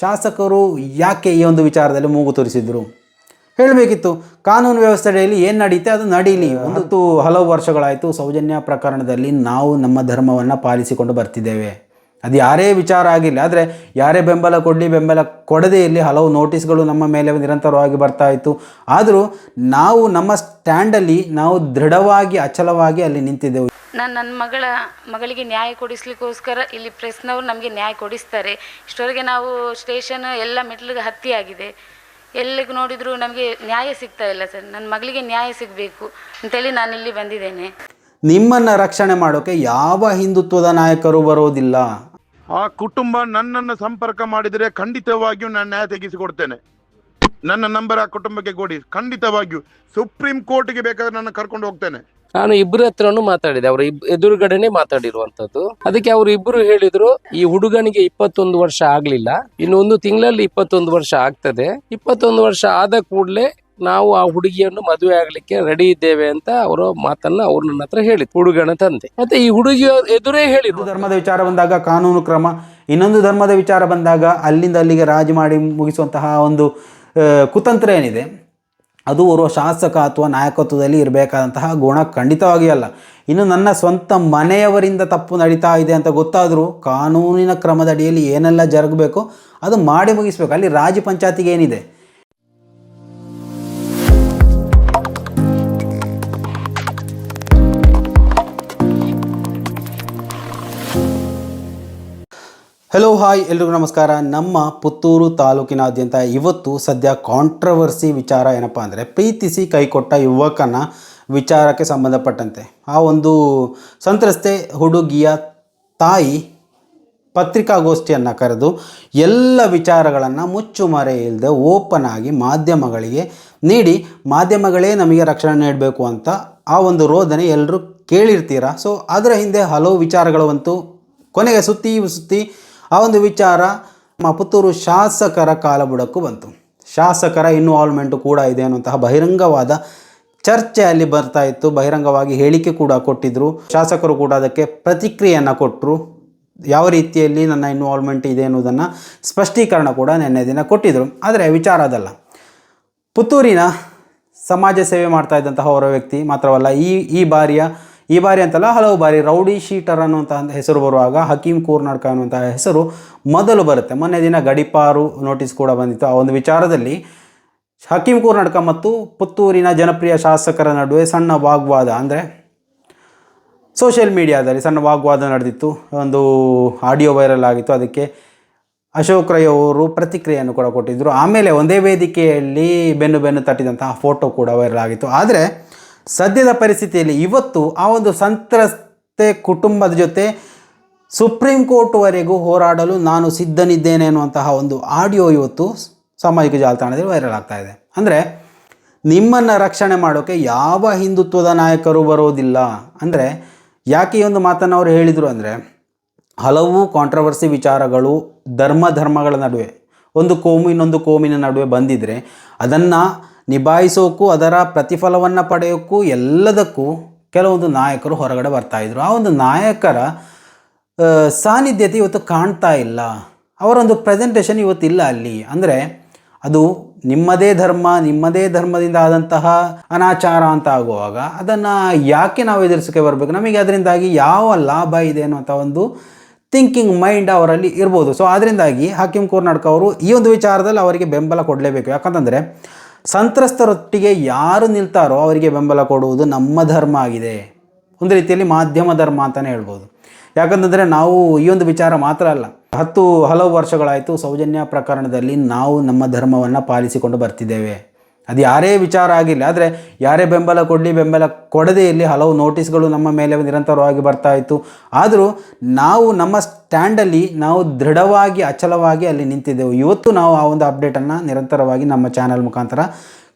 ಶಾಸಕರು ಯಾಕೆ ಈ ಒಂದು ವಿಚಾರದಲ್ಲಿ ಮೂಗು ತೋರಿಸಿದ್ರು? ಹೇಳಬೇಕಿತ್ತು. ಕಾನೂನು ವ್ಯವಸ್ಥೆಯಲ್ಲಿ ಏನು ನಡೀತೆ ಅದು ನಡೀಲಿ. ಒಂದು ಹಲವು ವರ್ಷಗಳಾಯಿತು ಸೌಜನ್ಯ ಪ್ರಕರಣದಲ್ಲಿ ನಾವು ನಮ್ಮ ಧರ್ಮವನ್ನು ಪಾಲಿಸಿಕೊಂಡು ಬರ್ತಿದ್ದೇವೆ. ಅದು ಯಾರೇ ವಿಚಾರ ಆಗಿಲ್ಲ ಆದರೆ ಯಾರೇ ಬೆಂಬಲ ಕೊಡಲಿ ಬೆಂಬಲ ಕೊಡದೇ ಇರಲಿ ಹಲವು ನೋಟಿಸ್ಗಳು ನಮ್ಮ ಮೇಲೆ ನಿರಂತರವಾಗಿ ಬರ್ತಾ ಇತ್ತು. ಆದರೂ ನಾವು ನಮ್ಮ ಸ್ಟ್ಯಾಂಡಲ್ಲಿ ನಾವು ದೃಢವಾಗಿ ಅಚಲವಾಗಿ ಅಲ್ಲಿ ನಿಂತಿದ್ದೆವು. ನಾನು ನನ್ನ ಮಗಳ ಮಗಳಿಗೆ ನ್ಯಾಯ ಕೊಡಿಸ್ಲಿಕ್ಕೋಸ್ಕರ ಇಲ್ಲಿ ಪ್ರೆಸ್ನವರು ನಮಗೆ ನ್ಯಾಯ ಕೊಡಿಸ್ತಾರೆ. ಇಷ್ಟವರೆಗೆ ನಾವು ಸ್ಟೇಷನ್ ಎಲ್ಲ ಮೆಟ್ಲಿಗೆ ಹತ್ತಿ ಆಗಿದೆ. ಎಲ್ಲಿಗೆ ನೋಡಿದರೂ ನಮಗೆ ನ್ಯಾಯ ಸಿಗ್ತಾ ಇಲ್ಲ ಸರ್. ನನ್ನ ಮಗಳಿಗೆ ನ್ಯಾಯ ಸಿಗಬೇಕು ಅಂತೇಳಿ ನಾನು ಇಲ್ಲಿ ಬಂದಿದ್ದೇನೆ. ನಿಮ್ಮನ್ನು ರಕ್ಷಣೆ ಮಾಡೋಕ್ಕೆ ಯಾವ ಹಿಂದುತ್ವದ ನಾಯಕರು ಬರೋದಿಲ್ಲ. ಆ ಕುಟುಂಬ ನನ್ನನ್ನು ಸಂಪರ್ಕ ಮಾಡಿದರೆ ಖಂಡಿತವಾಗಿಯೂ ನಾನು ನ್ಯಾಯ ತೆಗೆಸಿಕೊಡ್ತೇನೆ. ನನ್ನ ನಂಬರ್ ಆ ಕುಟುಂಬಕ್ಕೆ ಕೊಡಿ. ಖಂಡಿತವಾಗಿಯೂ ಸುಪ್ರೀಂ ಕೋರ್ಟ್ಗೆ ಬೇಕಾದ್ರೆ ನನ್ನ ಕರ್ಕೊಂಡು ಹೋಗ್ತೇನೆ. ನಾನು ಇಬ್ಬರ ಹತ್ರನು ಮಾತಾಡಿದೆ. ಅವರ ಎದುರುಗಡೆನೆ ಮಾತಾಡಿರುವಂತದ್ದು ಅದಕ್ಕೆ ಅವರು ಇಬ್ಬರು ಹೇಳಿದ್ರು, ಈ ಹುಡುಗನಿಗೆ ಇಪ್ಪತ್ತೊಂದು ವರ್ಷ ಆಗ್ಲಿಲ್ಲ. ಇನ್ನು ಒಂದು ತಿಂಗಳಲ್ಲಿ ಇಪ್ಪತ್ತೊಂದು ವರ್ಷ ಆಗ್ತದೆ. ಇಪ್ಪತ್ತೊಂದು ವರ್ಷ ಆದ ಕೂಡಲೇ ನಾವು ಆ ಹುಡುಗಿಯನ್ನು ಮದುವೆ ಆಗ್ಲಿಕ್ಕೆ ರೆಡಿ ಇದ್ದೇವೆ ಅಂತ ಅವರ ಮಾತನ್ನ ಅವ್ರು ನನ್ನ ಹತ್ರ ಹೇಳಿದ್ರು, ಹುಡುಗನ ತಂದೆ. ಮತ್ತೆ ಈ ಹುಡುಗಿಯ ಎದುರೇ ಹೇಳಿದ್ರು. ಧರ್ಮದ ವಿಚಾರ ಬಂದಾಗ ಕಾನೂನು ಕ್ರಮ, ಇನ್ನೊಂದು ಧರ್ಮದ ವಿಚಾರ ಬಂದಾಗ ಅಲ್ಲಿಂದ ಅಲ್ಲಿಗೆ ರಾಜಿ ಮಾಡಿ ಮುಗಿಸುವಂತಹ ಒಂದು ಕುತಂತ್ರ ಏನಿದೆ, ಅದು ಓರ್ವ ಶಾಸಕ ಅಥವಾ ನಾಯಕತ್ವದಲ್ಲಿ ಇರಬೇಕಾದಂತಹ ಗುಣ ಖಂಡಿತವಾಗಿ ಅಲ್ಲ. ಇನ್ನು ನನ್ನ ಸ್ವಂತ ಮನೆಯವರಿಂದ ತಪ್ಪು ನಡೀತಾ ಇದೆ ಅಂತ ಗೊತ್ತಾದರೂ ಕಾನೂನಿನ ಕ್ರಮದ ಅಡಿಯಲ್ಲಿ ಏನೆಲ್ಲ ಜರುಗಬೇಕು, ಅದು ಮಾಡಿ ಮುಗಿಸ್ಬೇಕು. ಅಲ್ಲಿ ರಾಜ ಪಂಚಾಯತಿಗೆ ಏನಿದೆ? ಹಲೋ ಹಾಯ್ ಎಲ್ರಿಗೂ ನಮಸ್ಕಾರ. ನಮ್ಮ ಪುತ್ತೂರು ತಾಲೂಕಿನಾದ್ಯಂತ ಇವತ್ತು ಸದ್ಯ ಕಾಂಟ್ರವರ್ಸಿ ವಿಚಾರ ಏನಪ್ಪ ಅಂದರೆ ಪ್ರೀತಿಸಿ ಕೈಕೊಟ್ಟ ಯುವಕನ ವಿಚಾರಕ್ಕೆ ಸಂಬಂಧಪಟ್ಟಂತೆ. ಆ ಒಂದು ಸಂತ್ರಸ್ತೆ ಹುಡುಗಿಯ ತಾಯಿ ಪತ್ರಿಕಾಗೋಷ್ಠಿಯನ್ನು ಕರೆದು ಎಲ್ಲ ವಿಚಾರಗಳನ್ನು ಮುಚ್ಚುಮರೆ ಇಲ್ಲದೆ ಓಪನ್ ಆಗಿ ಮಾಧ್ಯಮಗಳಿಗೆ ನೀಡಿ, ಮಾಧ್ಯಮಗಳೇ ನಮಗೆ ರಕ್ಷಣೆ ನೀಡಬೇಕು ಅಂತ ಆ ಒಂದು ರೋದನೆ ಎಲ್ಲರೂ ಕೇಳಿರ್ತೀರ? ಸೊ ಅದರ ಹಿಂದೆ ಹಲವು ವಿಚಾರಗಳು ಅಂತೂ ಕೊನೆಗೆ ಸುತ್ತಿ ಸುತ್ತಿ ಆ ಒಂದು ವಿಚಾರ ನಮ್ಮ ಪುತ್ತೂರು ಶಾಸಕರ ಕಾಲಬುಡಕ್ಕೂ ಬಂತು. ಶಾಸಕರ ಇನ್ವಾಲ್ವ್ಮೆಂಟು ಕೂಡ ಇದೆ ಅನ್ನುವಂತಹ ಬಹಿರಂಗವಾದ ಚರ್ಚೆ ಅಲ್ಲಿ ಬರ್ತಾ ಇತ್ತು. ಬಹಿರಂಗವಾಗಿ ಹೇಳಿಕೆ ಕೂಡ ಕೊಟ್ಟಿದ್ದರು ಶಾಸಕರು ಕೂಡ ಅದಕ್ಕೆ ಪ್ರತಿಕ್ರಿಯೆಯನ್ನು ಕೊಟ್ಟರು ಯಾವ ರೀತಿಯಲ್ಲಿ ನನ್ನ ಇನ್ವಾಲ್ವ್ಮೆಂಟ್ ಇದೆ ಅನ್ನೋದನ್ನು ಸ್ಪಷ್ಟೀಕರಣ ಕೂಡ ನಿನ್ನೆ ದಿನ ಕೊಟ್ಟಿದ್ದರು ಆದರೆ ವಿಚಾರ ಅದಲ್ಲ. ಪುತ್ತೂರಿನ ಸಮಾಜ ಸೇವೆ ಮಾಡ್ತಾ ಇದ್ದಂತಹ ಹೊರ ವ್ಯಕ್ತಿ ಮಾತ್ರವಲ್ಲ, ಈ ಈ ಬಾರಿಯ ಈ ಬಾರಿ ಅಂತಲ್ಲ ಹಲವು ಬಾರಿ ರೌಡಿ ಶೀಟರ್ ಅನ್ನುವಂಥ ಹೆಸರು ಬರುವಾಗ ಹಕೀಂ ಕೂರ್ನಾಡ್ಕ ಅನ್ನುವಂಥ ಹೆಸರು ಮೊದಲು ಬರುತ್ತೆ. ಮೊನ್ನೆ ದಿನ ಗಡಿಪಾರು ನೋಟಿಸ್ ಕೂಡ ಬಂದಿತ್ತು. ಆ ಒಂದು ವಿಚಾರದಲ್ಲಿ ಹಕೀಂ ಕೂರ್ನಾಡ್ಕ ಮತ್ತು ಪುತ್ತೂರಿನ ಜನಪ್ರಿಯ ಶಾಸಕರ ನಡುವೆ ಸಣ್ಣ ವಾಗ್ವಾದ ಅಂದರೆ ಸೋಷಿಯಲ್ ಮೀಡಿಯಾದಲ್ಲಿ ಸಣ್ಣ ವಾಗ್ವಾದ ನಡೆದಿತ್ತು. ಒಂದು ಆಡಿಯೋ ವೈರಲ್ ಆಗಿತ್ತು. ಅದಕ್ಕೆ ಅಶೋಕ್ ರೈ ಅವರು ಪ್ರತಿಕ್ರಿಯೆಯನ್ನು ಕೂಡ ಕೊಟ್ಟಿದ್ದರು ಆಮೇಲೆ ಒಂದೇ ವೇದಿಕೆಯಲ್ಲಿ ಬೆನ್ನು ಬೆನ್ನು ತಟ್ಟಿದಂತಹ ಫೋಟೋ ಕೂಡ ವೈರಲ್ ಆಗಿತ್ತು. ಆದರೆ ಸದ್ಯದ ಪರಿಸ್ಥಿತಿಯಲ್ಲಿ ಇವತ್ತು ಆ ಒಂದು ಸಂತ್ರಸ್ತೆ ಕುಟುಂಬದ ಜೊತೆ ಸುಪ್ರೀಂ ಕೋರ್ಟ್ವರೆಗೂ ಹೋರಾಡಲು ನಾನು ಸಿದ್ಧನಿದ್ದೇನೆ ಅನ್ನುವಂತಹ ಒಂದು ಆಡಿಯೋ ಇವತ್ತು ಸಾಮಾಜಿಕ ಜಾಲತಾಣದಲ್ಲಿ ವೈರಲ್ ಆಗ್ತಾ ಇದೆ. ಅಂದರೆ ನಿಮ್ಮನ್ನು ರಕ್ಷಣೆ ಮಾಡೋಕ್ಕೆ ಯಾವ ಹಿಂದುತ್ವದ ನಾಯಕರು ಬರೋದಿಲ್ಲ. ಅಂದರೆ ಯಾಕೆ ಈ ಒಂದು ಮಾತನ್ನು ಅವರು ಹೇಳಿದರು ಅಂದರೆ ಹಲವು ಕಾಂಟ್ರವರ್ಸಿ ವಿಚಾರಗಳು ಧರ್ಮ ಧರ್ಮಗಳ ನಡುವೆ ಒಂದು ಕೋಮು ಇನ್ನೊಂದು ಕೋಮಿನ ನಡುವೆ ಬಂದಿದ್ದರೆ ಅದನ್ನು ನಿಭಾಯಿಸೋಕ್ಕೂ ಅದರ ಪ್ರತಿಫಲವನ್ನು ಪಡೆಯೋಕ್ಕೂ ಎಲ್ಲದಕ್ಕೂ ಕೆಲವೊಂದು ನಾಯಕರು ಹೊರಗಡೆ ಬರ್ತಾಯಿದ್ರು ಆ ಒಂದು ನಾಯಕರ ಸಾನ್ನಿಧ್ಯತೆ ಇವತ್ತು ಕಾಣ್ತಾ ಇಲ್ಲ. ಅವರೊಂದು ಪ್ರೆಸೆಂಟೇಷನ್ ಇವತ್ತಿಲ್ಲ ಅಲ್ಲಿ. ಅಂದರೆ ಅದು ನಿಮ್ಮದೇ ಧರ್ಮ, ನಿಮ್ಮದೇ ಧರ್ಮದಿಂದ ಆದಂತಹ ಅನಾಚಾರ ಅಂತ ಆಗುವಾಗ ಅದನ್ನು ಯಾಕೆ ನಾವು ಎದುರಿಸೋಕೆ ಬರಬೇಕು? ನಮಗೆ ಅದರಿಂದಾಗಿ ಯಾವ ಲಾಭ ಇದೆ ಅನ್ನುವಂಥ ಒಂದು ಥಿಂಕಿಂಗ್ ಮೈಂಡ್ ಅವರಲ್ಲಿ ಇರ್ಬೋದು. ಸೊ ಅದರಿಂದಾಗಿ ಹಕೀಂ ಕರ್ನಾಟಕ ಅವರು ಈ ಒಂದು ವಿಚಾರದಲ್ಲಿ ಅವರಿಗೆ ಬೆಂಬಲ ಕೊಡಲೇಬೇಕು. ಯಾಕಂತಂದರೆ ಸಂತ್ರಸ್ತರೊಟ್ಟಿಗೆ ಯಾರು ನಿಲ್ತಾರೋ ಅವರಿಗೆ ಬೆಂಬಲ ಕೊಡುವುದು ನಮ್ಮ ಧರ್ಮ ಆಗಿದೆ. ಒಂದು ರೀತಿಯಲ್ಲಿ ಮಾಧ್ಯಮ ಧರ್ಮ ಅಂತಲೇ ಹೇಳ್ಬೋದು. ಯಾಕಂತಂದರೆ ನಾವು ಈ ಒಂದು ವಿಚಾರ ಮಾತ್ರ ಅಲ್ಲ. ಹತ್ತು ಹಲವು ವರ್ಷಗಳಾಯಿತು ಸೌಜನ್ಯ ಪ್ರಕರಣದಲ್ಲಿ ನಾವು ನಮ್ಮ ಧರ್ಮವನ್ನು ಪಾಲಿಸಿಕೊಂಡು ಬರ್ತಿದ್ದೇವೆ. ಅದು ಯಾರೇ ವಿಚಾರ ಆಗಿಲ್ಲ. ಆದರೆ ಯಾರೇ ಬೆಂಬಲ ಕೊಡಲಿ, ಬೆಂಬಲ ಕೊಡದೇ ಇಲ್ಲಿ ಹಲವು ನೋಟಿಸ್ಗಳು ನಮ್ಮ ಮೇಲೆ ನಿರಂತರವಾಗಿ ಬರ್ತಾ ಇತ್ತು. ಆದರೂ ನಾವು ನಮ್ಮ ಸ್ಟ್ಯಾಂಡಲ್ಲಿ ನಾವು ದೃಢವಾಗಿ, ಅಚಲವಾಗಿ ಅಲ್ಲಿ ನಿಂತಿದ್ದೆವು. ಇವತ್ತು ನಾವು ಆ ಒಂದು ಅಪ್ಡೇಟನ್ನು ನಿರಂತರವಾಗಿ ನಮ್ಮ ಚಾನಲ್ ಮುಖಾಂತರ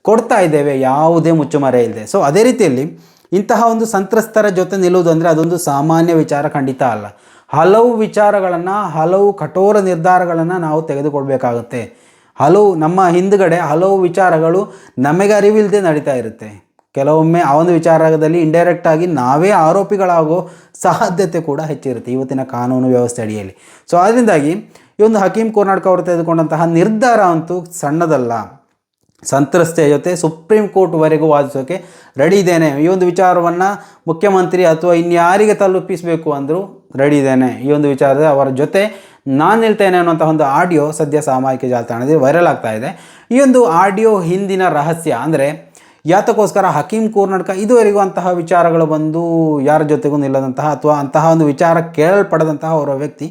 ಕೊಡ್ತಾ ಇದ್ದೇವೆ. ಯಾವುದೇ ಮುಚ್ಚುಮರೆ ಇಲ್ಲದೆ ಸೊ ಅದೇ ರೀತಿಯಲ್ಲಿ ಇಂತಹ ಒಂದು ಸಂತ್ರಸ್ತರ ಜೊತೆ ನಿಲ್ಲುವುದು ಅಂದರೆ ಅದೊಂದು ಸಾಮಾನ್ಯ ವಿಚಾರ ಖಂಡಿತ ಅಲ್ಲ. ಹಲವು ವಿಚಾರಗಳನ್ನು, ಹಲವು ಕಠೋರ ನಿರ್ಧಾರಗಳನ್ನು ನಾವು ತೆಗೆದುಕೊಳ್ಬೇಕಾಗುತ್ತೆ. ಹಲವು ನಮ್ಮ ಹಿಂದುಗಡೆ ಹಲವು ವಿಚಾರಗಳು ನಮಗೆ ಅರಿವಿಲ್ಲದೆ ನಡೀತಾ ಇರುತ್ತೆ. ಕೆಲವೊಮ್ಮೆ ಆ ಒಂದು ವಿಚಾರದಲ್ಲಿ ಇಂಡೈರೆಕ್ಟ್ ಆಗಿ ನಾವೇ ಆರೋಪಿಗಳಾಗೋ ಸಾಧ್ಯತೆ ಕೂಡ ಹೆಚ್ಚಿರುತ್ತೆ ಇವತ್ತಿನ ಕಾನೂನು ವ್ಯವಸ್ಥೆ ಅಡಿಯಲ್ಲಿ. ಸೊ ಅದರಿಂದಾಗಿ ಈ ಒಂದು ಹಕೀಂ ಕರ್ನಾಟಕ ಅವರು ತೆಗೆದುಕೊಂಡಂತಹ ನಿರ್ಧಾರ ಅಂತೂ ಸಣ್ಣದಲ್ಲ. ಸಂತ್ರಸ್ತೆಯ ಜೊತೆ ಸುಪ್ರೀಂ ಕೋರ್ಟ್ವರೆಗೂ ವಾದಿಸೋಕೆ ರೆಡಿ ಇದ್ದೇನೆ. ಈ ಒಂದು ವಿಚಾರವನ್ನು ಮುಖ್ಯಮಂತ್ರಿ ಅಥವಾ ಇನ್ಯಾರಿಗೆ ತಲುಪಿಸಬೇಕು ಅಂದರೂ ರೆಡಿ ಇದ್ದೇನೆ. ಈ ಒಂದು ವಿಚಾರದ ಅವರ ಜೊತೆ ನಾನು ಹೇಳ್ತೇನೆ ಅನ್ನುವಂಥ ಒಂದು ಆಡಿಯೋ ಸದ್ಯ ಸಾಮಾಜಿಕ ಜಾಲತಾಣದಲ್ಲಿ ವೈರಲ್ ಆಗ್ತಾ ಇದೆ. ಈ ಒಂದು ಆಡಿಯೋ ಹಿಂದಿನ ರಹಸ್ಯ ಅಂದರೆ ಯಾತಕ್ಕೋಸ್ಕರ ಹಕೀಂ ಕೂರ್ನಾಟಕ ಇದುವರೆಗೂ ಅಂತಹ ವಿಚಾರಗಳು ಬಂದು ಯಾರ ಜೊತೆಗೂ ನಿಲ್ಲದಂತಹ ಅಥವಾ ಅಂತಹ ಒಂದು ವಿಚಾರ ಕೇಳಲ್ಪಡದಂತಹ ಅವರ ವ್ಯಕ್ತಿ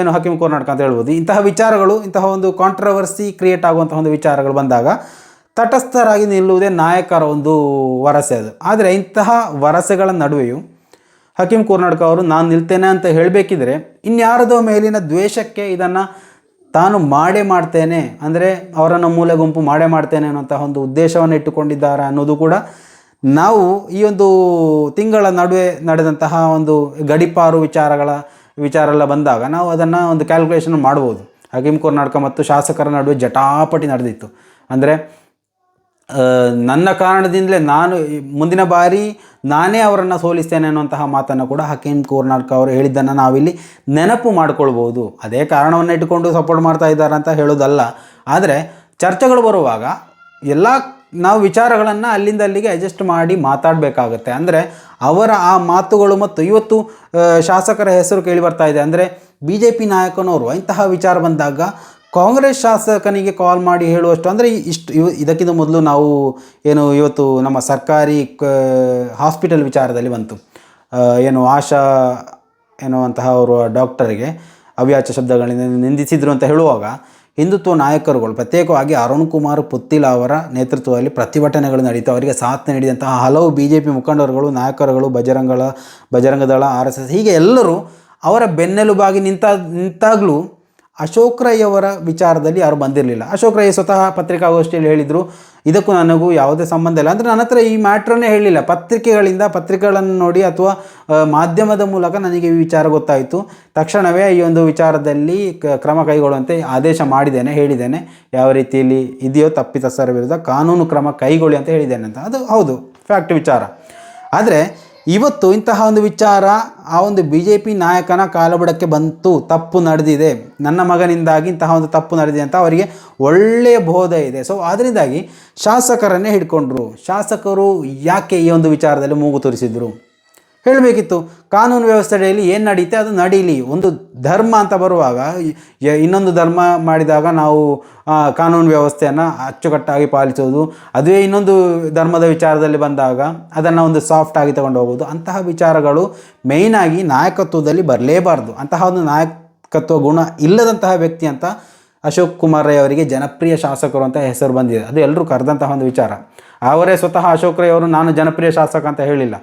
ಏನು ಹಕೀಂ ಕೂರ್ನಾಟಕ ಅಂತ ಹೇಳ್ಬೋದು. ಇಂತಹ ವಿಚಾರಗಳು, ಇಂತಹ ಒಂದು ಕಾಂಟ್ರವರ್ಸಿ ಕ್ರಿಯೇಟ್ ಆಗುವಂಥ ಒಂದು ವಿಚಾರಗಳು ಬಂದಾಗ ತಟಸ್ಥರಾಗಿ ನಿಲ್ಲುವುದೇ ನಾಯಕರ ಒಂದು ವರಸೆ ಅದು. ಆದರೆ ಇಂತಹ ವರಸೆಗಳ ನಡುವೆಯೂ ಹಕೀಂ ಕೂರ್ನಾಡ್ಕ ಅವರು, ನಾನು ನಿಲ್ತೇನೆ ಅಂತ ಹೇಳಬೇಕಿದ್ರೆ ಇನ್ಯಾರದೋ ಮೇಲಿನ ದ್ವೇಷಕ್ಕೆ ಇದನ್ನು ತಾನು ಮಾಡೇ ಮಾಡ್ತೇನೆ, ಅಂದರೆ ಅವರನ್ನು ಮೂಲೆ ಗುಂಪು ಮಾಡೇ ಮಾಡ್ತೇನೆ ಅನ್ನೋಂತಹ ಒಂದು ಉದ್ದೇಶವನ್ನು ಇಟ್ಟುಕೊಂಡಿದ್ದಾರೆ ಅನ್ನೋದು ಕೂಡ ನಾವು ಈ ಒಂದು ತಿಂಗಳ ನಡುವೆ ನಡೆದಂತಹ ಒಂದು ಗಡಿಪಾರು ವಿಚಾರಗಳ ವಿಚಾರ ಬಂದಾಗ ನಾವು ಅದನ್ನು ಒಂದು ಕ್ಯಾಲ್ಕುಲೇಷನ್ ಮಾಡ್ಬೋದು. ಹಕೀಂ ಕರ್ನಾಟಕ ಮತ್ತು ಶಾಸಕರ ನಡುವೆ ಜಟಾಪಟಿ ನಡೆದಿತ್ತು. ಅಂದರೆ ನನ್ನ ಕಾರಣದಿಂದಲೇ ನಾನು ಮುಂದಿನ ಬಾರಿ ನಾನೇ ಅವರನ್ನು ಸೋಲಿಸ್ತೇನೆ ಅನ್ನುವಂತಹ ಮಾತನ್ನು ಕೂಡ ಹಕೀಂ ಕೋರ್ನಾಡ್ಕ ಅವರು ಹೇಳಿದ್ದನ್ನು ನಾವಿಲ್ಲಿ ನೆನಪು ಮಾಡಿಕೊಳ್ಬೋದು. ಅದೇ ಕಾರಣವನ್ನು ಇಟ್ಟುಕೊಂಡು ಸಪೋರ್ಟ್ ಮಾಡ್ತಾ ಇದ್ದಾರೆ ಅಂತ ಹೇಳೋದಲ್ಲ ಆದರೆ ಚರ್ಚೆಗಳು ಬರುವಾಗ ಎಲ್ಲ ನಾವು ವಿಚಾರಗಳನ್ನು ಅಲ್ಲಿಂದ ಅಲ್ಲಿಗೆ ಅಡ್ಜಸ್ಟ್ ಮಾಡಿ ಮಾತಾಡಬೇಕಾಗತ್ತೆ. ಅಂದರೆ ಅವರ ಆ ಮಾತುಗಳು ಮತ್ತು ಇವತ್ತು ಶಾಸಕರ ಹೆಸರು ಕೇಳಿ ಬರ್ತಾ ಇದೆ. ಅಂದರೆ ಬಿ ಜೆ ಪಿ ನಾಯಕನವರು ಇಂತಹ ವಿಚಾರ ಬಂದಾಗ ಕಾಂಗ್ರೆಸ್ ಶಾಸಕನಿಗೆ ಕಾಲ್ ಮಾಡಿ ಹೇಳುವಷ್ಟು, ಅಂದರೆ ಇಷ್ಟು ಇವ ಇದಕ್ಕಿಂತ ಮೊದಲು ನಾವು ಏನು ಇವತ್ತು ನಮ್ಮ ಸರ್ಕಾರಿ ಕ ಹಾಸ್ಪಿಟಲ್ ವಿಚಾರದಲ್ಲಿ ಬಂತು. ಏನು ಆಶಾ ಎನ್ನುವಂತಹ ಅವರು ಡಾಕ್ಟರಿಗೆ ಅವ್ಯಾಚ ಶಬ್ದಗಳಿಂದ ನಿಂದಿಸಿದ್ರು ಅಂತ ಹೇಳುವಾಗ, ಹಿಂದುತ್ವ ನಾಯಕರುಗಳು, ಪ್ರತ್ಯೇಕವಾಗಿ ಅರುಣ್ ಕುಮಾರ್ ಪುತ್ತಿಲ ಅವರ ನೇತೃತ್ವದಲ್ಲಿ ಪ್ರತಿಭಟನೆಗಳು ನಡೀತು. ಅವರಿಗೆ ಸಾಥ್ ನೀಡಿದಂತಹ ಹಲವು ಬಿ ಜೆ ಪಿ ಮುಖಂಡರುಗಳು, ನಾಯಕರುಗಳು ಬಜರಂಗಳ ಬಜರಂಗದಳ, ಆರ್ ಎಸ್ ಎಸ್ ಹೀಗೆ ಎಲ್ಲರೂ ಅವರ ಬೆನ್ನೆಲುಬಾಗಿ ನಿಂತ, ನಿಂತಾಗಲೂ ಅಶೋಕ್ ರೈ ಅವರ ವಿಚಾರದಲ್ಲಿ ಯಾರು ಬಂದಿರಲಿಲ್ಲ. ಅಶೋಕ್ ರೈ ಸ್ವತಃ ಪತ್ರಿಕಾಗೋಷ್ಠಿಯಲ್ಲಿ ಹೇಳಿದರು, ಇದಕ್ಕೂ ನನಗೂ ಯಾವುದೇ ಸಂಬಂಧ ಇಲ್ಲ. ಅಂದರೆ ನನ್ನ ಹತ್ರ ಈ ಮ್ಯಾಟ್ರನ್ನೇ ಹೇಳಿಲ್ಲ. ಪತ್ರಿಕೆಗಳಿಂದ ಪತ್ರಿಕೆಗಳನ್ನು ನೋಡಿ ಅಥವಾ ಮಾಧ್ಯಮದ ಮೂಲಕ ನನಗೆ ಈ ವಿಚಾರ ಗೊತ್ತಾಯಿತು. ತಕ್ಷಣವೇ ಈ ಒಂದು ವಿಚಾರದಲ್ಲಿ ಕ್ರಮ ಕೈಗೊಳ್ಳುವಂತೆ ಆದೇಶ ಮಾಡಿದ್ದೇನೆ, ಹೇಳಿದ್ದೇನೆ. ಯಾವ ರೀತಿಯಲ್ಲಿ ಇದೆಯೋ ತಪ್ಪಿತಸ್ಥರ ವಿರುದ್ಧ ಕಾನೂನು ಕ್ರಮ ಕೈಗೊಳ್ಳಿ ಅಂತ ಹೇಳಿದ್ದೇನೆ ಅಂತ. ಅದು ಹೌದು, ಫ್ಯಾಕ್ಟ್ ವಿಚಾರ. ಆದರೆ ಇವತ್ತು ಇಂತಹ ಒಂದು ವಿಚಾರ ಆ ಒಂದು ಬಿ ಜೆ ಪಿ ನಾಯಕನ ಕಾಲಬುಡಕ್ಕೆ ಬಂತು, ತಪ್ಪು ನಡೆದಿದೆ. ನನ್ನ ಮಗನಿಂದಾಗಿ ಇಂತಹ ಒಂದು ತಪ್ಪು ನಡೆದಿದೆ ಅಂತ ಅವರಿಗೆ ಒಳ್ಳೆಯ ಬೋಧ ಇದೆ. ಸೊ ಅದರಿಂದಾಗಿ ಶಾಸಕರನ್ನೇ ಹಿಡ್ಕೊಂಡ್ರು. ಶಾಸಕರು ಯಾಕೆ ಈ ಒಂದು ವಿಚಾರದಲ್ಲಿ ಮೂಗು ತೋರಿಸಿದ್ರು? ಹೇಳಬೇಕಿತ್ತು. ಕಾನೂನು ವ್ಯವಸ್ಥೆಯಲ್ಲಿ ಏನು ನಡೀತೆ ಅದು ನಡೀಲಿ. ಒಂದು ಧರ್ಮ ಅಂತ ಬರುವಾಗ ಇನ್ನೊಂದು ಧರ್ಮ ಮಾಡಿದಾಗ ನಾವು ಕಾನೂನು ವ್ಯವಸ್ಥೆಯನ್ನು ಅಚ್ಚುಕಟ್ಟಾಗಿ ಪಾಲಿಸೋದು ಅದುವೇ ಇನ್ನೊಂದು ಧರ್ಮದ ವಿಚಾರದಲ್ಲಿ ಬಂದಾಗ ಅದನ್ನು ಒಂದು ಸಾಫ್ಟ್ ಆಗಿ ತಗೊಂಡು ಹೋಗೋದು ಅಂತಹ ವಿಚಾರಗಳು ಮೇಯ್ನಾಗಿ ನಾಯಕತ್ವದಲ್ಲಿ ಬರಲೇಬಾರ್ದು. ಅಂತಹ ಒಂದು ನಾಯಕತ್ವ ಗುಣ ಇಲ್ಲದಂತಹ ವ್ಯಕ್ತಿ ಅಂತ ಅಶೋಕ್ ಕುಮಾರ್ ರೈ ಅವರಿಗೆ ಜನಪ್ರಿಯ ಶಾಸಕರು ಅಂತ ಹೆಸರು ಬಂದಿದೆ. ಅದು ಎಲ್ಲರೂ ಕರೆದಂತಹ ಒಂದು ವಿಚಾರ. ಅವರೇ ಸ್ವತಃ ಅಶೋಕ್ ರೈ ಅವರು, ನಾನು ಜನಪ್ರಿಯ ಶಾಸಕ ಅಂತ ಹೇಳಿಲ್ಲ.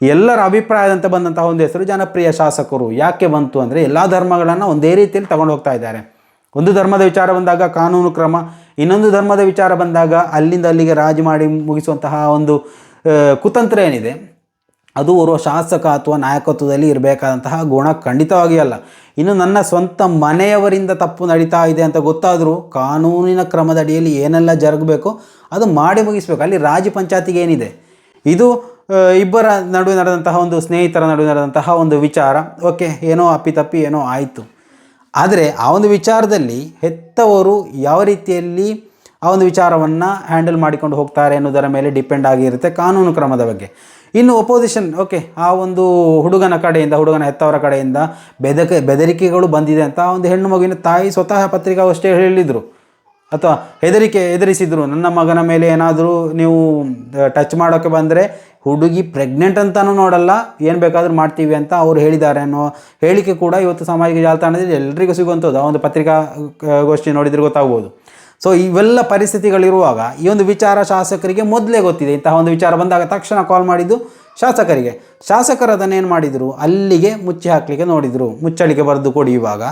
ಎಲ್ಲರ ಅಭಿಪ್ರಾಯದಂತೆ ಬಂದಂತಹ ಒಂದು ಹೆಸರು ಜನಪ್ರಿಯ ಶಾಸಕರು. ಯಾಕೆ ಬಂತು ಅಂದರೆ ಎಲ್ಲ ಧರ್ಮಗಳನ್ನು ಒಂದೇ ರೀತಿಯಲ್ಲಿ ತಗೊಂಡು ಹೋಗ್ತಾ ಇದ್ದಾರೆ. ಒಂದು ಧರ್ಮದ ವಿಚಾರ ಬಂದಾಗ ಕಾನೂನು ಕ್ರಮ, ಇನ್ನೊಂದು ಧರ್ಮದ ವಿಚಾರ ಬಂದಾಗ ಅಲ್ಲಿಂದ ಅಲ್ಲಿಗೆ ರಾಜಿ ಮಾಡಿ ಮುಗಿಸುವಂತಹ ಒಂದು ಕುತಂತ್ರ ಏನಿದೆ? ಅದು ಓರ್ವ ಶಾಸಕ ಅಥವಾ ನಾಯಕತ್ವದಲ್ಲಿ ಇರಬೇಕಾದಂತಹ ಗುಣ ಖಂಡಿತವಾಗಿ ಅಲ್ಲ. ಇನ್ನು ನನ್ನ ಸ್ವಂತ ಮನೆಯವರಿಂದ ತಪ್ಪು ನಡೀತಾ ಇದೆ ಅಂತ ಗೊತ್ತಾದರೂ ಕಾನೂನಿನ ಕ್ರಮದ ಅಡಿಯಲ್ಲಿ ಏನೆಲ್ಲ ಜರುಗಬೇಕು ಅದು ಮಾಡಿ ಮುಗಿಸ್ಬೇಕು. ಅಲ್ಲಿ ರಾಜ ಪಂಚಾಯತಿಗೆ ಏನಿದೆ? ಇದು ಇಬ್ಬರ ನಡುವೆ ನಡೆದಂತಹ ಒಂದು ಸ್ನೇಹಿತರ ನಡುವೆ ನಡೆದಂತಹ ಒಂದು ವಿಚಾರ. ಓಕೆ, ಏನೋ ಅಪ್ಪಿತಪ್ಪಿ ಏನೋ ಆಯಿತು. ಆದರೆ ಆ ಒಂದು ವಿಚಾರದಲ್ಲಿ ಹೆತ್ತವರು ಯಾವ ರೀತಿಯಲ್ಲಿ ಆ ಒಂದು ವಿಚಾರವನ್ನು ಹ್ಯಾಂಡಲ್ ಮಾಡಿಕೊಂಡು ಹೋಗ್ತಾರೆ ಅನ್ನೋದರ ಮೇಲೆ ಡಿಪೆಂಡ್ ಆಗಿರುತ್ತೆ ಕಾನೂನು ಕ್ರಮದ ಬಗ್ಗೆ. ಇನ್ನು ಒಪೋಸಿಷನ್ ಓಕೆ, ಆ ಒಂದು ಹುಡುಗನ ಕಡೆಯಿಂದ, ಹುಡುಗನ ಹೆತ್ತವರ ಕಡೆಯಿಂದ ಬೆದಕ, ಬೆದರಿಕೆಗಳು ಬಂದಿದೆ ಅಂತ ಆ ಒಂದು ಹೆಣ್ಣು ಮಗುವಿನ ತಾಯಿ ಸ್ವತಃ ಪತ್ರಿಕಾಗೋಷ್ಠಿ ಹೇಳಿದರು. ಅಥವಾ ಹೆದರಿಕೆ ಎದುರಿಸಿದ್ರು, ನನ್ನ ಮಗನ ಮೇಲೆ ಏನಾದರೂ ನೀವು ಟಚ್ ಮಾಡೋಕ್ಕೆ ಬಂದರೆ ಹುಡುಗಿ ಪ್ರೆಗ್ನೆಂಟ್ ಅಂತಲೂ ನೋಡಲ್ಲ, ಏನು ಬೇಕಾದರೂ ಮಾಡ್ತೀವಿ ಅಂತ ಅವರು ಹೇಳಿದ್ದಾರೆ ಅನ್ನೋ ಹೇಳಿಕೆ ಕೂಡ ಇವತ್ತು ಸಾಮಾಜಿಕ ಜಾಲತಾಣದಲ್ಲಿ ಎಲ್ಲರಿಗೂ ಸಿಗುವಂಥದ್ದು. ಆ ಒಂದು ಪತ್ರಿಕಾ ಗೋಷ್ಠಿ ನೋಡಿದ್ರೆ ಗೊತ್ತಾಗ್ಬೋದು. ಸೊ ಇವೆಲ್ಲ ಪರಿಸ್ಥಿತಿಗಳಿರುವಾಗ ಈ ಒಂದು ವಿಚಾರ ಶಾಸಕರಿಗೆ ಮೊದಲೇ ಗೊತ್ತಿದೆ. ಇಂತಹ ಒಂದು ವಿಚಾರ ಬಂದಾಗ ತಕ್ಷಣ ಕಾಲ್ ಮಾಡಿದ್ದು ಶಾಸಕರಿಗೆ. ಶಾಸಕರು ಅದನ್ನೇನು ಮಾಡಿದರು? ಅಲ್ಲಿಗೆ ಮುಚ್ಚಿ ಹಾಕಲಿಕ್ಕೆ ನೋಡಿದರು. ಮುಚ್ಚಳಿಕೆ ಬರೆದು ಕೊಡಿ ಇವಾಗ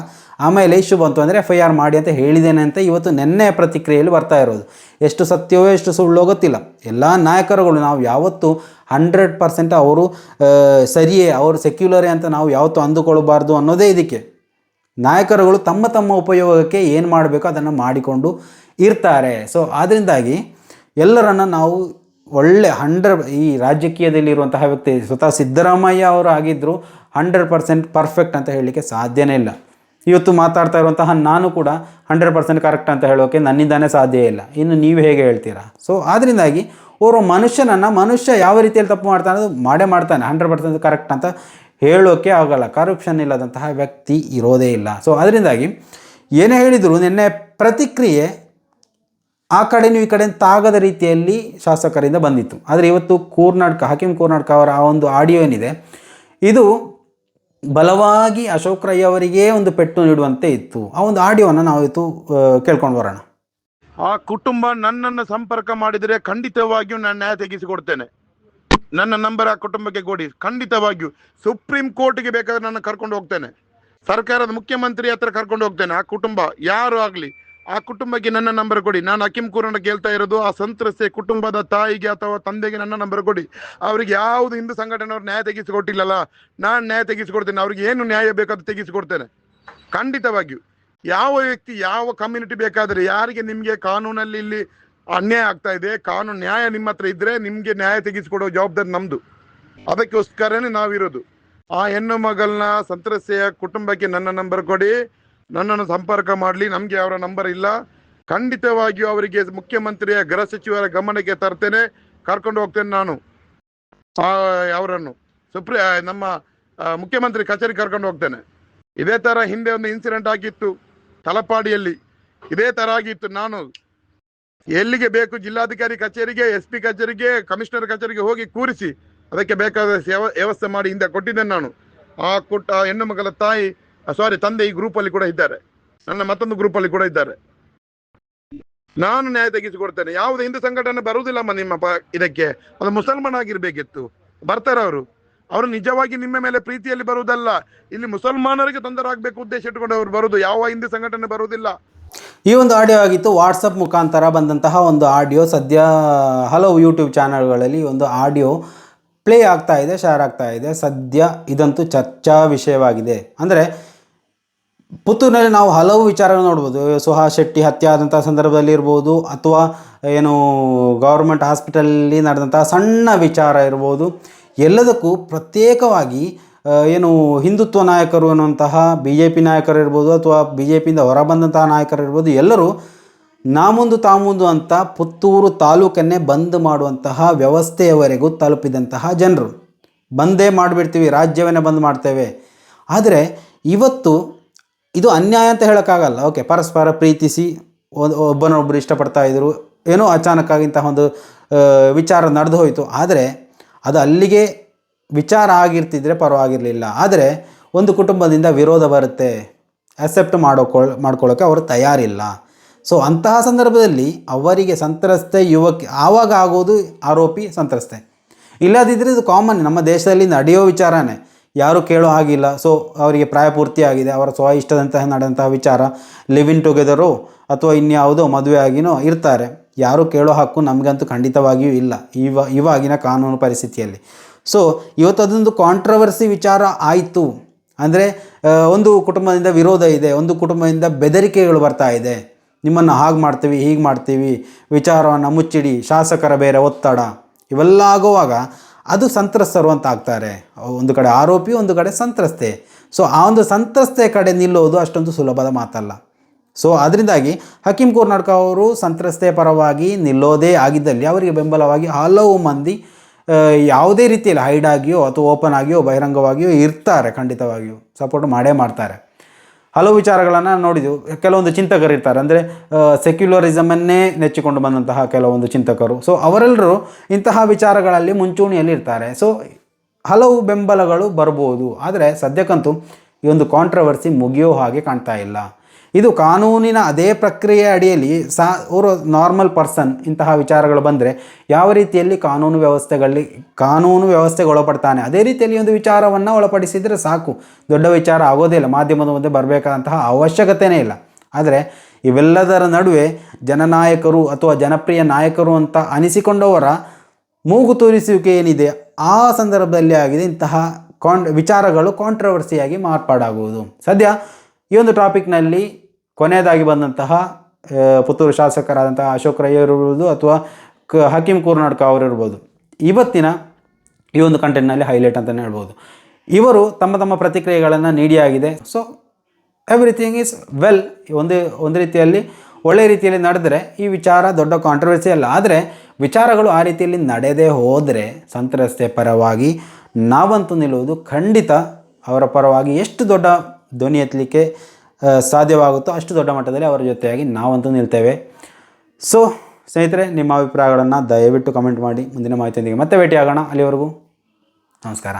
ಆಮೇಲೆ ಇಶ್ಯೂ ಬಂತು ಅಂದರೆ ಎಫ್ ಐ ಆರ್ ಮಾಡಿ ಅಂತ ಹೇಳಿದ್ದೇನೆ ಅಂತ ಇವತ್ತು ನೆನ್ನೆ ಪ್ರತಿಕ್ರಿಯೆಯಲ್ಲಿ ಬರ್ತಾ ಇರೋದು. ಎಷ್ಟು ಸತ್ಯವೋ ಎಷ್ಟು ಸುಳ್ಳೋ ಗೊತ್ತಿಲ್ಲ. ಎಲ್ಲ ನಾಯಕರುಗಳು ನಾವು ಯಾವತ್ತೂ ಹಂಡ್ರೆಡ್ ಪರ್ಸೆಂಟ್ ಅವರು ಸರಿಯೇ, ಅವರು ಸೆಕ್ಯುಲರೇ ಅಂತ ನಾವು ಯಾವತ್ತೂ ಅಂದುಕೊಳ್ಳಬಾರ್ದು ಅನ್ನೋದೇ ಇದಕ್ಕೆ. ನಾಯಕರುಗಳು ತಮ್ಮ ತಮ್ಮ ಉಪಯೋಗಕ್ಕೆ ಏನು ಮಾಡಬೇಕೋ ಅದನ್ನು ಮಾಡಿಕೊಂಡು ಇರ್ತಾರೆ. ಸೊ ಆದ್ದರಿಂದಾಗಿ ಎಲ್ಲರನ್ನು ನಾವು ಒಳ್ಳೆ ಹಂಡ್ರೆಡ್ ಈ ರಾಜಕೀಯದಲ್ಲಿರುವಂತಹ ವ್ಯಕ್ತಿ ಸ್ವತಃ ಸಿದ್ದರಾಮಯ್ಯ ಅವರು ಆಗಿದ್ದರು ಹಂಡ್ರೆಡ್ ಪರ್ಸೆಂಟ್ ಪರ್ಫೆಕ್ಟ್ ಅಂತ ಹೇಳಲಿಕ್ಕೆ ಸಾಧ್ಯನೇ ಇಲ್ಲ. ಇವತ್ತು ಮಾತಾಡ್ತಾ ಇರುವಂತಹ ನಾನು ಕೂಡ ಹಂಡ್ರೆಡ್ ಪರ್ಸೆಂಟ್ ಕರೆಕ್ಟ್ ಅಂತ ಹೇಳೋಕೆ ನನ್ನಿಂದಾನೇ ಸಾಧ್ಯ ಇಲ್ಲ. ಇನ್ನು ನೀವು ಹೇಗೆ ಹೇಳ್ತೀರಾ? ಸೊ ಆದ್ದರಿಂದಾಗಿ ಓರ್ವ ಮನುಷ್ಯನನ್ನು ಮನುಷ್ಯ ಯಾವ ರೀತಿಯಲ್ಲಿ ತಪ್ಪು ಮಾಡ್ತಾನೆ ಅದು ಮಾಡೇ ಮಾಡ್ತಾನೆ. ಹಂಡ್ರೆಡ್ ಪರ್ಸೆಂಟ್ ಕರೆಕ್ಟ್ ಅಂತ ಹೇಳೋಕೆ ಆಗಲ್ಲ. ಕರಪ್ಷನ್ ಇಲ್ಲದಂತಹ ವ್ಯಕ್ತಿ ಇರೋದೇ ಇಲ್ಲ. ಸೊ ಅದರಿಂದಾಗಿ ಏನೇ ಹೇಳಿದರೂ ನಿನ್ನೆ ಪ್ರತಿಕ್ರಿಯೆ ಆ ಕಡೆನೂ ಈ ಕಡೆ ತಾಗದ ರೀತಿಯಲ್ಲಿ ಶಾಸಕರಿಂದ ಬಂದಿತ್ತು. ಆದರೆ ಇವತ್ತು ಕೂರ್ನಾಡ್ಕ, ಹಕೀಂ ಕೂರ್ನಾಡ್ಕ ಅವರ ಆ ಒಂದು ಆಡಿಯೋ ಏನಿದೆ, ಇದು ಬಲವಾಗಿ ಅಶೋಕ್ ರೈ ಅವರಿಗೆ ಒಂದು ಪೆಟ್ಟು ನೀಡುವಂತೆ ಇತ್ತು. ಆ ಒಂದು ಆಡಿಯೋನ ನಾವು ಇವತ್ತು ಕೇಳ್ಕೊಂಡು ಬರೋಣ. ಆ ಕುಟುಂಬ ನನ್ನನ್ನು ಸಂಪರ್ಕ ಮಾಡಿದರೆ ಖಂಡಿತವಾಗಿಯೂ ನಾನು ನ್ಯಾಯ ತೆಗೆಸಿಕೊಡ್ತೇನೆ. ನನ್ನ ನಂಬರ್ ಆ ಕುಟುಂಬಕ್ಕೆ ಕೊಡಿ. ಖಂಡಿತವಾಗಿಯೂ ಸುಪ್ರೀಂ ಕೋರ್ಟ್ಗೆ ಬೇಕಾದ್ರೆ ನಾನು ಕರ್ಕೊಂಡು ಹೋಗ್ತೇನೆ. ಸರ್ಕಾರದ ಮುಖ್ಯಮಂತ್ರಿ ಹತ್ರ ಕರ್ಕೊಂಡು ಹೋಗ್ತೇನೆ. ಆ ಕುಟುಂಬ ಯಾರು ಆಗಲಿ ಆ ಕುಟುಂಬಕ್ಕೆ ನನ್ನ ನಂಬರ್ ಕೊಡಿ. ನಾನು ಅಕಿಂ ಕೂರನ್ನ ಕೇಳ್ತಾ ಇರೋದು, ಆ ಸಂತ್ರಸ್ತೆ ಕುಟುಂಬದ ತಾಯಿಗೆ ಅಥವಾ ತಂದೆಗೆ ನನ್ನ ನಂಬರ್ ಕೊಡಿ. ಅವ್ರಿಗೆ ಯಾವುದು ಹಿಂದೂ ಸಂಘಟನೆಯವ್ರು ನ್ಯಾಯ ತೆಗೆಸಿಕೊಟ್ಟಿಲ್ಲಲ್ಲ, ನಾನು ನ್ಯಾಯ ತೆಗೆಸಿಕೊಡ್ತೇನೆ, ಅವ್ರಿಗೆ ಏನು ನ್ಯಾಯ ಬೇಕಾದ್ರೂ ತೆಗೆಸಿಕೊಡ್ತೇನೆ. ಖಂಡಿತವಾಗಿಯೂ, ಯಾವ ವ್ಯಕ್ತಿ ಯಾವ ಕಮ್ಯುನಿಟಿ ಬೇಕಾದರೆ ಯಾರಿಗೆ ನಿಮಗೆ ಕಾನೂನಲ್ಲಿ ಇಲ್ಲಿ ಅನ್ಯಾಯ ಆಗ್ತಾ ಇದೆ, ಕಾನೂನು ನ್ಯಾಯ ನಿಮ್ಮ ಹತ್ರ ಇದ್ರೆ ನಿಮಗೆ ನ್ಯಾಯ ತೆಗೆಸಿಕೊಡೋ ಜವಾಬ್ದಾರಿ ನಮ್ದು. ಅದಕ್ಕೋಸ್ಕರನೇ ನಾವಿರೋದು. ಆ ಹೆಣ್ಣು ಮಗಳನ್ನ, ಸಂತ್ರಸ್ತೆಯ ಕುಟುಂಬಕ್ಕೆ ನನ್ನ ನಂಬರ್ ಕೊಡಿ. ನನ್ನನ್ನು ಸಂಪರ್ಕ ಮಾಡಲಿ, ನಮಗೆ ಅವರ ನಂಬರ್ ಇಲ್ಲ. ಖಂಡಿತವಾಗಿಯೂ ಅವರಿಗೆ ಮುಖ್ಯಮಂತ್ರಿಯ ಗೃಹ ಸಚಿವರ ಗಮನಕ್ಕೆ ತರ್ತೇನೆ, ಕರ್ಕೊಂಡು ಹೋಗ್ತೇನೆ ನಾನು. ಅವರನ್ನು. ಸುಪ್ರೀ ನಮ್ಮ ಮುಖ್ಯಮಂತ್ರಿ ಕಚೇರಿ ಕರ್ಕೊಂಡು ಹೋಗ್ತೇನೆ. ಇದೇ ತರ ಹಿಂದೆ ಒಂದು ಇನ್ಸಿಡೆಂಟ್ ಆಗಿತ್ತು, ತಲಪಾಡಿಯಲ್ಲಿ. ಇದೇ ತರ ಆಗಿತ್ತು, ನಾನು ಎಲ್ಲಿಗೆ ಬೇಕು ಜಿಲ್ಲಾಧಿಕಾರಿ ಕಚೇರಿಗೆ ಎಸ್ ಪಿ ಕಚೇರಿಗೆ, ಕಮಿಷನರ್ ಕಚೇರಿಗೆ ಹೋಗಿ ಕೂರಿಸಿ, ಅದಕ್ಕೆ ಬೇಕಾದ ವ್ಯವಸ್ಥೆ ಮಾಡಿ ಹಿಂದೆ ಕೊಟ್ಟಿದ್ದೇನೆ ನಾನು. ಆ ಕೊಟ್ಟ ಹೆಣ್ಣು ಮಗಳ ತಾಯಿ ಸಾರಿ ತಂದೆ ಈ ಗ್ರೂಪ್ ಅಲ್ಲಿ ಕೂಡ ಇದ್ದಾರೆ. ನನ್ನ ಮತ್ತೊಂದು ಗ್ರೂಪ್ ಅಲ್ಲಿ ಕೂಡ ಇದ್ದಾರೆ. ನಾನು ನ್ಯಾಯ ತೆಗೆಸಿಕೊಡ್ತೇನೆ. ಯಾವುದೇ ಹಿಂದೂ ಸಂಘಟನೆ ಬರುವುದಿಲ್ಲ ನಿಮ್ಮ ಪ- ಇದಕ್ಕೆ. ಅದು ಮುಸಲ್ಮಾನ್ ಆಗಿರ್ಬೇಕಿತ್ತು. ಬರ್ತಾರೆ ಅವರು? ಅವರು ನಿಜವಾಗಿ ನಿಮ್ಮ ಮೇಲೆ ಪ್ರೀತಿಯಲ್ಲಿ ಬರುವುದಲ್ಲ. ಇಲ್ಲಿ ಮುಸಲ್ಮಾನರಿಗೆ ತೊಂದರೆ ಆಗ್ಬೇಕು ಉದ್ದೇಶ ಇಟ್ಟುಕೊಂಡು ಅವರು ಬರುವುದು. ಯಾವ ಹಿಂದೂ ಸಂಘಟನೆ ಬರುವುದಿಲ್ಲ. ಈ ಒಂದು ಆಡಿಯೋ ಆಗಿತ್ತು ವಾಟ್ಸಪ್ ಮುಖಾಂತರ ಬಂದಂತಹ ಒಂದು ಆಡಿಯೋ. ಸದ್ಯ ಹಲವು ಯೂಟ್ಯೂಬ್ ಚಾನಲ್ಗಳಲ್ಲಿ ಒಂದು ಆಡಿಯೋ ಪ್ಲೇ ಆಗ್ತಾ ಇದೆ, ಶೇರ್ ಆಗ್ತಾ ಇದೆ. ಸದ್ಯ ಇದಂತೂ ಚರ್ಚಾ ವಿಷಯವಾಗಿದೆ. ಅಂದರೆ ಪುತ್ತೂರಿನಲ್ಲಿ ನಾವು ಹಲವು ವಿಚಾರಗಳು ನೋಡ್ಬೋದು. ಸುಹಾಸ್ ಶೆಟ್ಟಿ ಹತ್ಯೆ ಆದಂಥ ಸಂದರ್ಭದಲ್ಲಿ ಇರ್ಬೋದು, ಅಥವಾ, ಏನು ಗೌರ್ಮೆಂಟ್ ಹಾಸ್ಪಿಟಲಲ್ಲಿ ನಡೆದಂಥ ಸಣ್ಣ ವಿಚಾರ ಇರ್ಬೋದು. ಎಲ್ಲದಕ್ಕೂ ಪ್ರತ್ಯೇಕವಾಗಿ ಏನು, ಹಿಂದುತ್ವ ನಾಯಕರು ಅನ್ನುವಂತಹ ಬಿ ಜೆ ಪಿ ನಾಯಕರು ಇರ್ಬೋದು, ಅಥವಾ ಬಿ ಜೆ ಪಿಯಿಂದ ಹೊರಬಂದಂತಹ ನಾಯಕರು ಇರ್ಬೋದು, ಎಲ್ಲರೂ ನಾಮುಂದು ತಾಮುಂದು ಅಂತ ಪುತ್ತೂರು ತಾಲೂಕನ್ನೇ ಬಂದ್ ಮಾಡುವಂತಹ ವ್ಯವಸ್ಥೆಯವರೆಗೂ ತಲುಪಿದಂತಹ ಜನರು. ಬಂದೇ ಮಾಡಿಬಿಡ್ತೀವಿ, ರಾಜ್ಯವನ್ನೇ ಬಂದ್ ಮಾಡ್ತೇವೆ. ಆದರೆ, ಇವತ್ತು ಇದು ಅನ್ಯಾಯ ಅಂತ ಹೇಳೋಕ್ಕಾಗಲ್ಲ. ಓಕೆ ಪರಸ್ಪರ ಪ್ರೀತಿಸಿ ಒಬ್ಬನೊಬ್ಬರು ಇಷ್ಟಪಡ್ತಾ ಇದ್ದರು ಏನೋ ಅಚಾನಕ್ಕಾಗಿ ಇಂತಹ ಒಂದು ವಿಚಾರ ನಡೆದು ಹೋಯಿತು. ಆದರೆ ಅದು ಅಲ್ಲಿಗೆ ವಿಚಾರ ಆಗಿರ್ತಿದ್ರೆ ಪರವಾಗಿರಲಿಲ್ಲ. ಆದರೆ ಒಂದು ಕುಟುಂಬದಿಂದ ವಿರೋಧ ಬರುತ್ತೆ. ಅಕ್ಸೆಪ್ಟ್ ಮಾಡೋಕೊಳ್ ಮಾಡ್ಕೊಳ್ಳೋಕ್ಕೆ ಅವರು ತಯಾರಿಲ್ಲ. ಸೊ ಅಂತಹ ಸಂದರ್ಭದಲ್ಲಿ ಅವರಿಗೆ ಸಂತ್ರಸ್ತೆ ಯುವಕ, ಆವಾಗ ಆಗೋದು ಆರೋಪಿ ಸಂತ್ರಸ್ತೆ. ಇಲ್ಲದಿದ್ದರೆ ಇದು ಕಾಮನ್ ನಮ್ಮ ದೇಶದಲ್ಲಿ ನಡೆಯೋ ವಿಚಾರನೇ. ಯಾರೂ ಕೇಳೋ ಹಾಗಿಲ್ಲ. ಸೊ ಅವರಿಗೆ ಪ್ರಾಯಪೂರ್ತಿ ಆಗಿದೆ. ಅವರ ಸ್ವ ಇಷ್ಟದಂತಹ ನಡೆದಂತಹ ವಿಚಾರ ಲಿವ್ ಇನ್ ಟುಗೆದರು ಅಥವಾ ಇನ್ಯಾವುದೋ ಮದುವೆ ಆಗಿನೋ ಇರ್ತಾರೆ. ಯಾರೂ ಕೇಳೋ ಹಕ್ಕು ನಮಗಂತೂ ಖಂಡಿತವಾಗಿಯೂ ಇಲ್ಲ. ಇವ, ಇವಾಗಿನ ಕಾನೂನು ಪರಿಸ್ಥಿತಿಯಲ್ಲಿ. ಸೊ ಇವತ್ತು ಅದೊಂದು ಕಾಂಟ್ರವರ್ಸಿ ವಿಚಾರ ಆಯಿತು. ಅಂದರೆ ಒಂದು ಕುಟುಂಬದಿಂದ ವಿರೋಧ ಇದೆ. ಒಂದು ಕುಟುಂಬದಿಂದ ಬೆದರಿಕೆಗಳು ಬರ್ತಾ ಇದೆ. ನಿಮ್ಮನ್ನು ಹಾಗೆ ಮಾಡ್ತೀವಿ, ಹೀಗೆ ಮಾಡ್ತೀವಿ, ವಿಚಾರವನ್ನು ಮುಚ್ಚಿಡಿ, ಶಾಸಕರ ಬೇರೆ ಒತ್ತಡ. ಇವೆಲ್ಲ ಆಗುವಾಗ ಅದು ಸಂತ್ರಸ್ತರು ಅಂತ ಆಗ್ತಾರೆ. ಒಂದು ಕಡೆ ಆರೋಪಿ ಒಂದು ಕಡೆ ಸಂತ್ರಸ್ತೆ. ಸೊ ಆ ಒಂದು ಸಂತ್ರಸ್ತೆ ಕಡೆ ನಿಲ್ಲೋದು ಅಷ್ಟೊಂದು ಸುಲಭದ ಮಾತಲ್ಲ. ಸೊ ಅದರಿಂದಾಗಿ ಹಕೀಂ ಕರ್ನಾಟಕ ಅವರು ಸಂತ್ರಸ್ತೆ ಪರವಾಗಿ ನಿಲ್ಲೋದೇ ಆಗಿದ್ದಲ್ಲಿ ಅವರಿಗೆ ಬೆಂಬಲವಾಗಿ ಹಲವು ಮಂದಿ ಯಾವುದೇ ರೀತಿಯಲ್ಲಿ ಹೈಡ್ ಆಗಿಯೋ ಅಥವಾ ಓಪನ್ ಆಗಿಯೋ, ಬಹಿರಂಗವಾಗಿಯೋ ಇರ್ತಾರೆ ಖಂಡಿತವಾಗಿಯೂ. ಸಪೋರ್ಟ್ ಮಾಡೇ ಮಾಡ್ತಾರೆ. ಹಲವು ವಿಚಾರಗಳನ್ನು ನೋಡಿದೆವು. ಕೆಲವೊಂದು ಚಿಂತಕರು ಇರ್ತಾರೆ. ಅಂದರೆ ಸೆಕ್ಯುಲರಿಸಮನ್ನೇ ನೆಚ್ಚಿಕೊಂಡು ಬಂದಂತಹ ಕೆಲವೊಂದು ಚಿಂತಕರು. ಸೊ ಅವರೆಲ್ಲರೂ ಇಂತಹ ವಿಚಾರಗಳಲ್ಲಿ ಮುಂಚೂಣಿಯಲ್ಲಿ ಇರ್ತಾರೆ. ಸೊ ಹಲವು ಬೆಂಬಲಗಳು ಬರ್ಬೋದು. ಆದರೆ, ಸದ್ಯಕ್ಕಂತೂ ಈ ಒಂದು ಕಾಂಟ್ರವರ್ಸಿ ಮುಗಿಯೋ ಹಾಗೆ ಕಾಣ್ತಾ ಇಲ್ಲ. ಇದು ಕಾನೂನಿನ ಅದೇ ಪ್ರಕ್ರಿಯೆ ಅಡಿಯಲ್ಲಿ ಸಾ ಅವರು ನಾರ್ಮಲ್ ಪರ್ಸನ್ ಇಂತಹ ವಿಚಾರಗಳು ಬಂದರೆ ಯಾವ ರೀತಿಯಲ್ಲಿ ಕಾನೂನು ವ್ಯವಸ್ಥೆಗಳಲ್ಲಿ ಕಾನೂನು ವ್ಯವಸ್ಥೆಗೆ ಒಳಪಡ್ತಾನೆ? ಅದೇ ರೀತಿಯಲ್ಲಿ ಒಂದು ವಿಚಾರವನ್ನು ಒಳಪಡಿಸಿದರೆ ಸಾಕು. ದೊಡ್ಡ ವಿಚಾರ ಆಗೋದೇ ಇಲ್ಲ. ಮಾಧ್ಯಮದ ಮುಂದೆ ಬರಬೇಕಾದಂತಹ ಅವಶ್ಯಕತೆಯೇ ಇಲ್ಲ. ಆದರೆ ಇವೆಲ್ಲದರ ನಡುವೆ ಜನನಾಯಕರು ಅಥವಾ ಜನಪ್ರಿಯ ನಾಯಕರು ಅಂತ ಅನಿಸಿಕೊಂಡವರ ಮೂಗು ತೋರಿಸುವಿಕೆ ಏನಿದೆ? ಆ ಸಂದರ್ಭದಲ್ಲಿ ಆಗಿದೆ ಇಂತಹ ಕಾನ್ ವಿಚಾರಗಳು ಕಾಂಟ್ರವರ್ಸಿಯಾಗಿ ಮಾರ್ಪಾಡಾಗುವುದು. ಸದ್ಯ ಈ ಒಂದು ಟಾಪಿಕ್ನಲ್ಲಿ ಕೊನೆಯದಾಗಿ ಬಂದಂತಹ ಪುತ್ತೂರು ಶಾಸಕರಾದಂತಹ ಅಶೋಕ್ ರೈ ಇರ್ಬೋದು ಅಥವಾ ಕ, ಹಕೀಂ ಕೂರ್ನಾಡ್ಕ ಅವರಿರ್ಬೋದು. ಇವತ್ತಿನ ಈ ಒಂದು ಕಂಟೆಂಟ್ನಲ್ಲಿ ಹೈಲೈಟ್ ಅಂತಲೇ ಹೇಳ್ಬೋದು. ಇವರು ತಮ್ಮ ತಮ್ಮ ಪ್ರತಿಕ್ರಿಯೆಗಳನ್ನು ನೀಡಿಯಾಗಿದೆ ಸೊ ಎವ್ರಿಥಿಂಗ್ ಈಸ್ ವೆಲ್ ಒಂದು ಒಂದು ರೀತಿಯಲ್ಲಿ, ಒಳ್ಳೆ ರೀತಿಯಲ್ಲಿ ನಡೆದರೆ ಈ ವಿಚಾರ ದೊಡ್ಡ ಕಾಂಟ್ರವರ್ಸಿ ಅಲ್ಲ. ಆದರೆ ವಿಚಾರಗಳು ಆ ರೀತಿಯಲ್ಲಿ ನಡೆದೇ ಹೋದರೆ ಸಂತ್ರಸ್ತೆ ಪರವಾಗಿ ನಾವಂತೂ ನಿಲ್ಲುವುದು ಖಂಡಿತ ಅವರ ಪರವಾಗಿ ಎಷ್ಟು ದೊಡ್ಡ ಧ್ವನಿ ಎತ್ತಲಿಕ್ಕೆ ಸಾಧ್ಯವಾಗುತ್ತೋ ಅಷ್ಟು ದೊಡ್ಡ ಮಟ್ಟದಲ್ಲಿ ಅವರ ಜೊತೆಯಾಗಿ ನಾವಂತೂ ನಿಲ್ತೇವೆ. ಸೊ ಸ್ನೇಹಿತರೆ, ನಿಮ್ಮ ಅಭಿಪ್ರಾಯಗಳನ್ನು ದಯವಿಟ್ಟು ಕಮೆಂಟ್ ಮಾಡಿ. ಮುಂದಿನ ಮಾಹಿತಿಯೊಂದಿಗೆ ಮತ್ತೆ ಭೇಟಿಯಾಗೋಣ. ಅಲ್ಲಿವರೆಗೂ ನಮಸ್ಕಾರ.